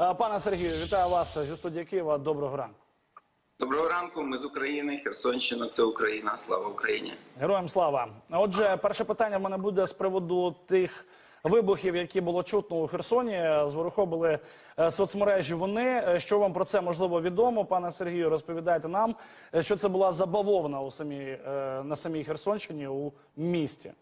Е, Пане Сергію, вітаю вас зі студії Києва. Доброго ранку. Доброго ранку. Ми з України. Херсонщина це Україна. Слава Україні. Героям слава. Отже, перше питання в мене буде з приводу тих вибухів, які було чутно у Херсоні. Зворухобили е, соцмережі. Вони Е, що вам про це можливо відомо, пане Сергію? Розповідайте нам, що це була забавовна у самій на самій Херсонщині у місті.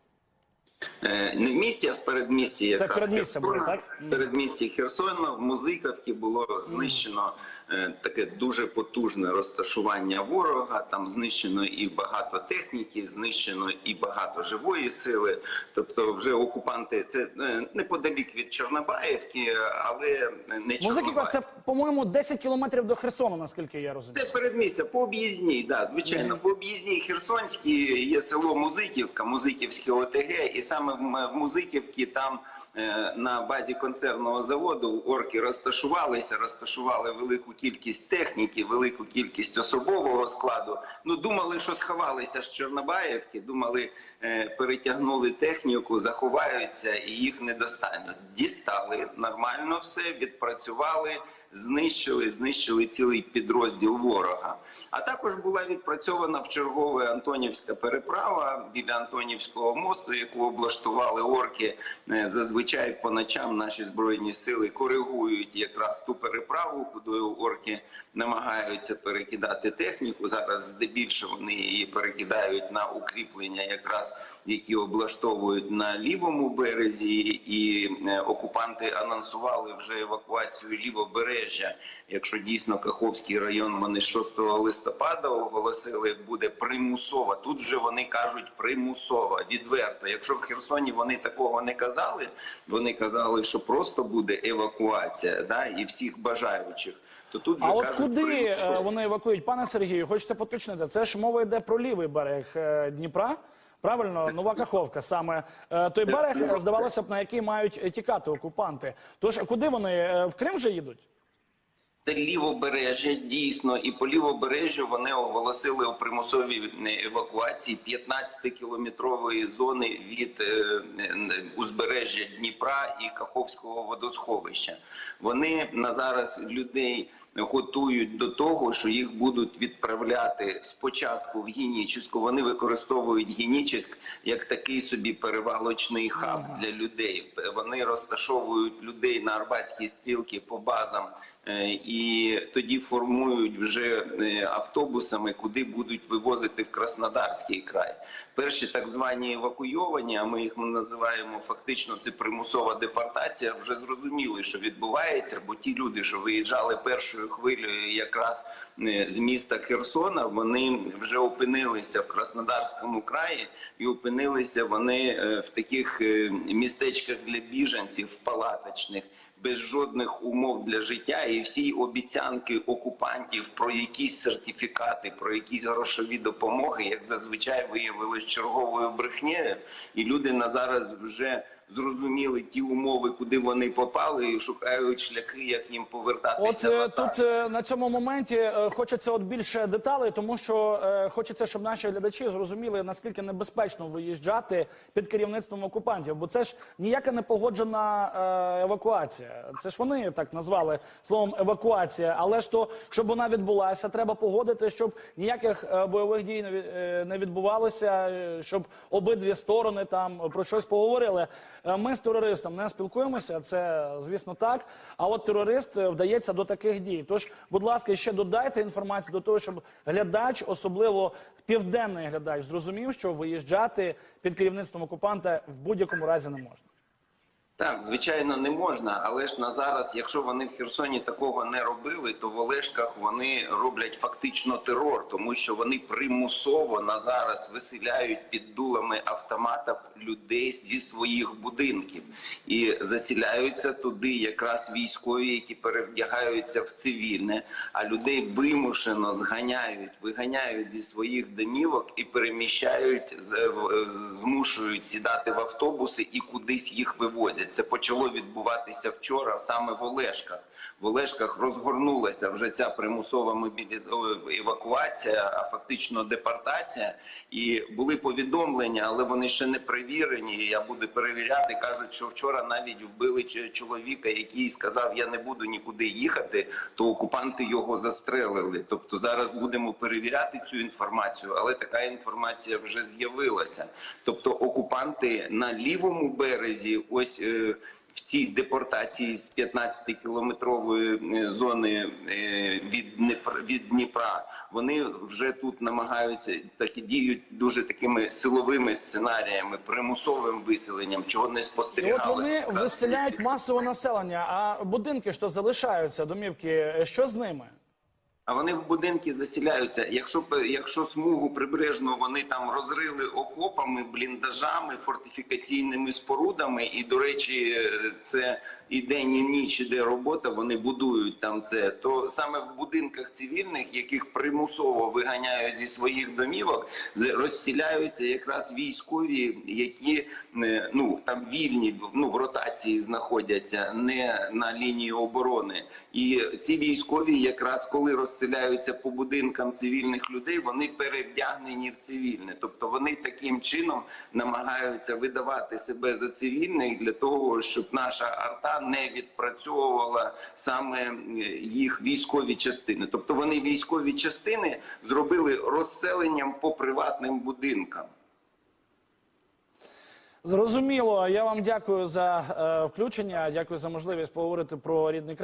Е, Не в місті, а в передмісті якраз передмістя було, Херсона. так? В передмісті Херсона в Музиківці було знищено е, таке дуже потужне розташування ворога. Там знищено і багато техніки, знищено і багато живої сили. Тобто, вже окупанти це е, неподалік від Чорнобаївки, але не Музиківка це, по-моєму, 10 кілометрів до Херсону, наскільки я розумію. Це передмістя по об'їзній, да, звичайно, по об'їзній Херсонській є село Музиківка, Музиківське ОТГ, і саме в Музиківці там е, на базі концерного заводу орки розташувалися, розташували велику кількість техніки, велику кількість особового складу. Ну думали, що сховалися з Чорнобаївки, думали, е, перетягнули техніку, заховаються і їх не достануть. Дістали нормально все, відпрацювали знищили, знищили цілий підрозділ ворога. А також була відпрацьована в чергове Антонівська переправа біля Антонівського мосту, яку облаштували орки. Е, Зазвичай по ночам наші збройні сили коригують якраз ту переправу, куди орки намагаються перекидати техніку. Зараз здебільшого вони її перекидають на укріплення, якраз які облаштовують на лівому березі, і е, окупанти анонсували вже евакуацію лівобережжя. Якщо дійсно Каховський район вони 6 листопада оголосили, буде примусова. Тут вже вони кажуть примусова, відверто. Якщо в Херсоні вони такого не казали, вони казали, що просто буде евакуація, да, і всіх бажаючих. То тут вже А от кажуть куди примусово. е, вони евакуюють, пане Сергію? Хочеться поточнити. Це ж мова йде про лівий берег е, Дніпра. Правильно, нова Каховка саме е, той берег, здавалося б, на який мають тікати окупанти. Тож куди вони в Крим вже їдуть? Це лівобережжя дійсно, і по лівобережжю вони оголосили у примусовій евакуації 15-кілометрової зони від е, е, узбережжя Дніпра і Каховського водосховища. Вони на зараз людей готують до того, що їх будуть відправляти спочатку в Генічеську. Вони використовують Генічеськ як такий собі перевалочний хаб для людей. Вони розташовують людей на Арбатській стрілці по базам. Е, І тоді формують вже е, автобусами, куди будуть вивозити в Краснодарський край. Перші так звані евакуйовані, а ми їх називаємо фактично це примусова депортація. Вже зрозуміли, що відбувається, бо ті люди, що виїжджали першою хвилею, якраз е, з міста Херсона, вони вже опинилися в Краснодарському краї і опинилися вони е, в таких е, містечках для біженців палаточних без жодних умов для життя, і всі обіцянки окупантів про якісь сертифікати, про якісь грошові допомоги, як зазвичай виявилось черговою брехнею, і люди на зараз вже зрозуміли ті умови, куди вони попали, і шукають шляхи, як їм От повертатися. е, назад. тут е, на цьому моменті е, хочеться от більше деталей, тому що е, хочеться, щоб наші глядачі зрозуміли наскільки небезпечно виїжджати під керівництвом окупантів, бо це ж ніяка не погоджена е, евакуація. Це ж вони так назвали словом евакуація. Але ж то, щоб вона відбулася, треба погодити, щоб ніяких е, бойових дій не від- е, не відбувалося, е, щоб обидві сторони там про щось поговорили. Е, Ми з терористом не спілкуємося, це звісно так. А от терорист е, вдається до таких дій. Тож, будь ласка, ще додайте інформацію до того, щоб глядач, особливо південний глядач, зрозумів, що виїжджати під керівництвом окупанта в будь-якому разі не можна. Так, звичайно, не можна, але ж на зараз, якщо вони в Херсоні такого не робили, то в Олешках вони роблять фактично терор, тому що вони примусово на зараз виселяють під дулами автоматів людей зі своїх будинків і засіляються туди якраз військові, які перевдягаються в цивільне, а людей вимушено зганяють, виганяють зі своїх домівок і переміщають, з- змушують сідати в автобуси і кудись їх вивозять. Вивозять. Це почало відбуватися вчора саме в Олешках. В Олешках розгорнулася вже ця примусова мобіліз... евакуація, а фактично депортація. І були повідомлення, але вони ще не перевірені. Я буду перевіряти. кажуть, що вчора навіть вбили чоловіка, який сказав: Я не буду нікуди їхати. То окупанти його застрелили. Тобто зараз будемо перевіряти цю інформацію, але така інформація вже з'явилася. Тобто окупанти на лівому березі, ось. Е, в цій депортації з 15-кілометрової е, зони е, від Дніпра, від Дніпра вони вже тут намагаються так і діють дуже такими силовими сценаріями, примусовим виселенням, чого не І от вони виселяють масове населення, а будинки, що залишаються, домівки, що з ними? А вони в будинки засіляються. Якщо якщо смугу прибережну вони там розрили окопами, бліндажами, фортифікаційними спорудами, і до речі, це і день, і ніч іде робота. Вони будують там це. То саме в будинках цивільних, яких примусово виганяють зі своїх домівок, розсіляються якраз військові, які е, ну там вільні ну в ротації знаходяться, не на лінії оборони. І ці військові, якраз коли розселяються по будинкам цивільних людей, вони перевдягнені в цивільне, тобто вони таким чином намагаються видавати себе за цивільних для того, щоб наша арта не відпрацьовувала саме їх військові частини. Тобто вони військові частини зробили розселенням по приватним будинкам. Зрозуміло. Я вам дякую за е, включення. Дякую за можливість поговорити про рідний край.